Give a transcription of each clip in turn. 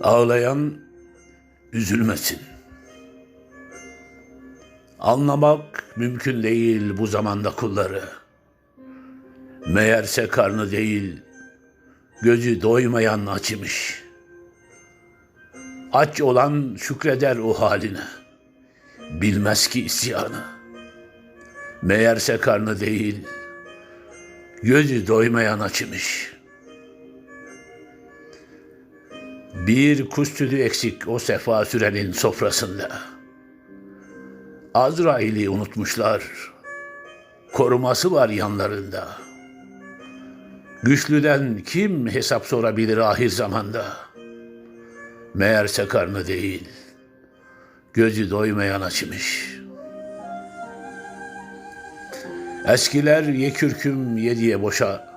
Ağlayan üzülmesin. Anlamak mümkün değil bu zamanda kulları. Meğerse karnı değil, gözü doymayan aç imiş. Aç olan şükreder o haline. Bilmez ki isyanı. Meğerse karnı değil, gözü doymayan aç Bir kuş eksik o sefa sürenin sofrasında. Azrail'i unutmuşlar. Koruması var yanlarında. Güçlüden kim hesap sorabilir ahir zamanda? Meğerse karnı değil, gözü doymayan açmış. Eskiler ye kürküm ye boşa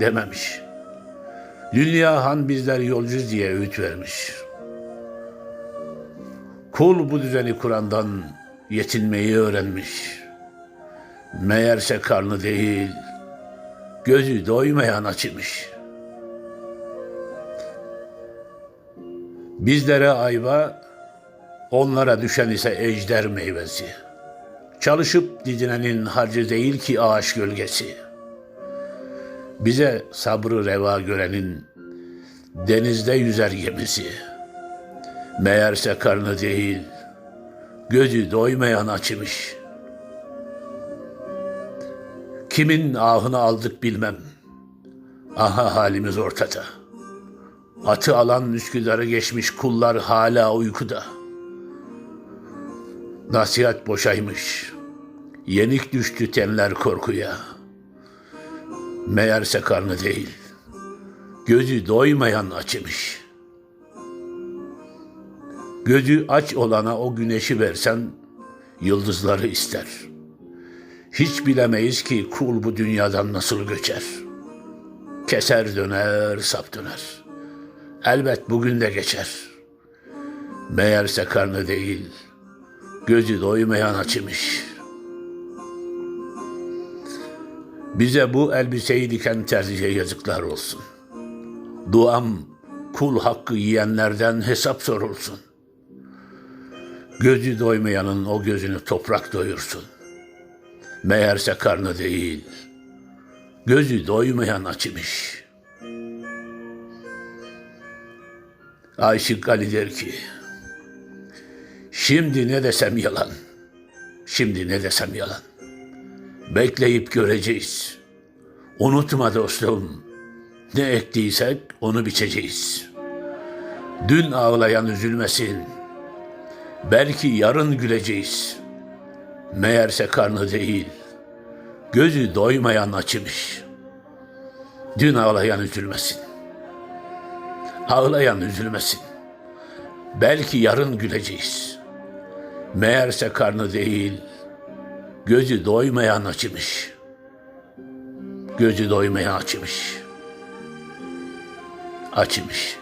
dememiş. Dünya han bizler yolcuyuz diye öğüt vermiş. Kul bu düzeni kurandan yetinmeyi öğrenmiş. Meğerse karnı değil, gözü doymayan açmış. Bizlere ayva, onlara düşen ise ejder meyvesi. Çalışıp didinenin harcı değil ki ağaç gölgesi.'' Bize sabrı reva görenin denizde yüzer gemisi. Meğerse karnı değil, gözü doymayan açmış. Kimin ahını aldık bilmem. Aha halimiz ortada. Atı alan Üsküdar'ı geçmiş kullar hala uykuda. Nasihat boşaymış. Yenik düştü tenler korkuya.'' Meğerse karnı değil, gözü doymayan açmış. Gözü aç olana o güneşi versen, yıldızları ister. Hiç bilemeyiz ki kul bu dünyadan nasıl göçer. Keser döner, sap döner. Elbet bugün de geçer. Meğerse karnı değil, gözü doymayan açmış.'' Bize bu elbiseyi diken terziye yazıklar olsun. Duam kul hakkı yiyenlerden hesap sorulsun. Gözü doymayanın o gözünü toprak doyursun. Meğerse karnı değil, gözü doymayan açmış. Aşık Ali der ki, şimdi ne desem yalan, şimdi ne desem yalan. Bekleyip göreceğiz. Unutma dostum. Ne ektiysek onu biçeceğiz. Dün ağlayan üzülmesin. Belki yarın güleceğiz. Meğerse karnı değil, gözü doymayan açmış. Dün ağlayan üzülmesin. Ağlayan üzülmesin. Belki yarın güleceğiz. Meğerse karnı değil, Gözü doymayan açmış. Gözü doymayan açmış. Açmış.